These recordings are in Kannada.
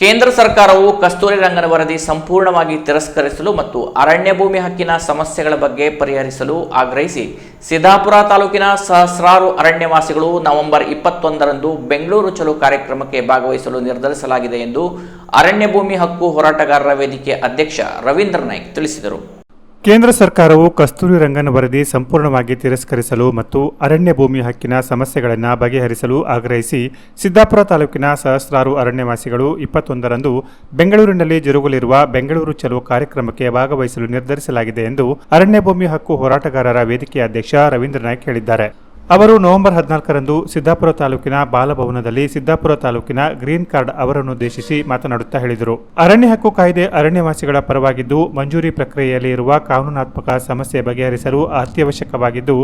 ಕೇಂದ್ರ ಸರ್ಕಾರವು ಕಸ್ತೂರಿ ರಂಗನ ವರದಿ ಸಂಪೂರ್ಣವಾಗಿ ತಿರಸ್ಕರಿಸಲು ಮತ್ತು ಅರಣ್ಯ ಭೂಮಿ ಹಕ್ಕಿನ ಸಮಸ್ಯೆಗಳ ಬಗ್ಗೆ ಪರಿಹರಿಸಲು ಆಗ್ರಹಿಸಿ ಸಿದ್ದಾಪುರ ತಾಲೂಕಿನ ಸಹಸ್ರಾರು ಅರಣ್ಯವಾಸಿಗಳು ನವೆಂಬರ್ ಇಪ್ಪತ್ತೊಂದರಂದು ಬೆಂಗಳೂರು ಚಲೋ ಕಾರ್ಯಕ್ರಮಕ್ಕೆ ಭಾಗವಹಿಸಲು ನಿರ್ಧರಿಸಲಾಗಿದೆ ಎಂದು ಅರಣ್ಯ ಭೂಮಿ ಹಕ್ಕು ಹೋರಾಟಗಾರರ ವೇದಿಕೆ ಅಧ್ಯಕ್ಷ ರವೀಂದ್ರ ನಾಯ್ಕ್ ತಿಳಿಸಿದರು. ಕೇಂದ್ರ ಸರ್ಕಾರವು ಕಸ್ತೂರಿ ರಂಗನ ವರದಿ ಸಂಪೂರ್ಣವಾಗಿ ತಿರಸ್ಕರಿಸಲು ಮತ್ತು ಅರಣ್ಯ ಭೂಮಿ ಹಕ್ಕಿನ ಸಮಸ್ಯೆಗಳನ್ನು ಬಗೆಹರಿಸಲು ಆಗ್ರಹಿಸಿ ಸಿದ್ದಾಪುರ ತಾಲೂಕಿನ ಸಹಸ್ರಾರು ಅರಣ್ಯವಾಸಿಗಳು ಇಪ್ಪತ್ತೊಂದರಂದು ಬೆಂಗಳೂರಿನಲ್ಲಿ ಜರುಗಲಿರುವ ಬೆಂಗಳೂರು ಚಲೋ ಕಾರ್ಯಕ್ರಮಕ್ಕೆ ಭಾಗವಹಿಸಲು ನಿರ್ಧರಿಸಲಾಗಿದೆ ಎಂದು ಅರಣ್ಯ ಭೂಮಿ ಹಕ್ಕು ಹೋರಾಟಗಾರರ ವೇದಿಕೆ ಅಧ್ಯಕ್ಷ ರವೀಂದ್ರ ನಾಯ್ಕ ಹೇಳಿದ್ದಾರೆ. ಅವರು ನವೆಂಬರ್ ಹದಿನಾಲ್ಕರಂದು ಸಿದ್ದಾಪುರ ತಾಲೂಕಿನ ಬಾಲಭವನದಲ್ಲಿ ಸಿದ್ದಾಪುರ ತಾಲೂಕಿನ ಗ್ರೀನ್ ಕಾರ್ಡ್ ಅವರನ್ನುದ್ದೇಶಿಸಿ ಮಾತನಾಡುತ್ತಾ ಹೇಳಿದರು. ಅರಣ್ಯ ಹಕ್ಕು ಕಾಯ್ದೆ ಅರಣ್ಯವಾಸಿಗಳ ಪರವಾಗಿದ್ದು, ಮಂಜೂರಿ ಪ್ರಕ್ರಿಯೆಯಲ್ಲಿ ಇರುವ ಕಾನೂನಾತ್ಮಕ ಸಮಸ್ಯೆ ಬಗೆಹರಿಸಲು ಅತ್ಯವಶ್ಯಕವಾಗಿದ್ದು,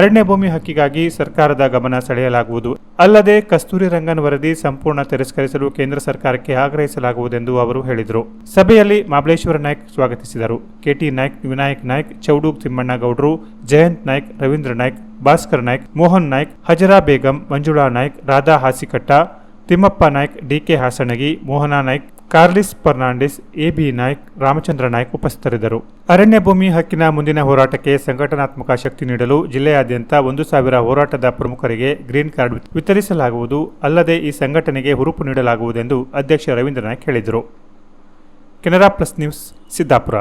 ಅರಣ್ಯ ಭೂಮಿ ಹಕ್ಕಿಗಾಗಿ ಸರ್ಕಾರದ ಗಮನ ಸೆಳೆಯಲಾಗುವುದು. ಅಲ್ಲದೆ, ಕಸ್ತೂರಿ ರಂಗನ್ ವರದಿ ಸಂಪೂರ್ಣ ತಿರಸ್ಕರಿಸಲು ಕೇಂದ್ರ ಸರ್ಕಾರಕ್ಕೆ ಆಗ್ರಹಿಸಲಾಗುವುದೆಂದು ಅವರು ಹೇಳಿದರು. ಸಭೆಯಲ್ಲಿ ಮಾಬಲೇಶ್ವರ ನಾಯ್ಕ್ ಸ್ವಾಗತಿಸಿದರು. K T Naik, Vinayak Naik Chaudu Thimmanna Gowdru Jayant Naik, Ravindra Naik Bhaskar Naik, Mohan Naik, Hajara Begum, Manjula Naik, Radha Hasikatta, Thimmappa Naik, D K Hasanagi Mohana Naik, Carlis Fernandes, A B Naik, Ramachandra Naik ಉಪಸ್ಥಿತರಿದ್ದರು. ಅರಣ್ಯ ಭೂಮಿ ಹಕ್ಕಿನ ಮುಂದಿನ ಹೋರಾಟಕ್ಕೆ ಸಂಘಟನಾತ್ಮಕ ಶಕ್ತಿ ನೀಡಲು ಜಿಲ್ಲೆಯಾದ್ಯಂತ ಒಂದು ಸಾವಿರ ಹೋರಾಟದ ಪ್ರಮುಖರಿಗೆ ಗ್ರೀನ್ ಕಾರ್ಡ್ ವಿತರಿಸಲಾಗುವುದು. ಅಲ್ಲದೆ ಈ ಸಂಘಟನೆಗೆ ಹುರುಪು ನೀಡಲಾಗುವುದೆಂದು ಅಧ್ಯಕ್ಷ ರವೀಂದ್ರ ನಾಯ್ಕ್ ಹೇಳಿದರು. Canara plus news, Siddapura.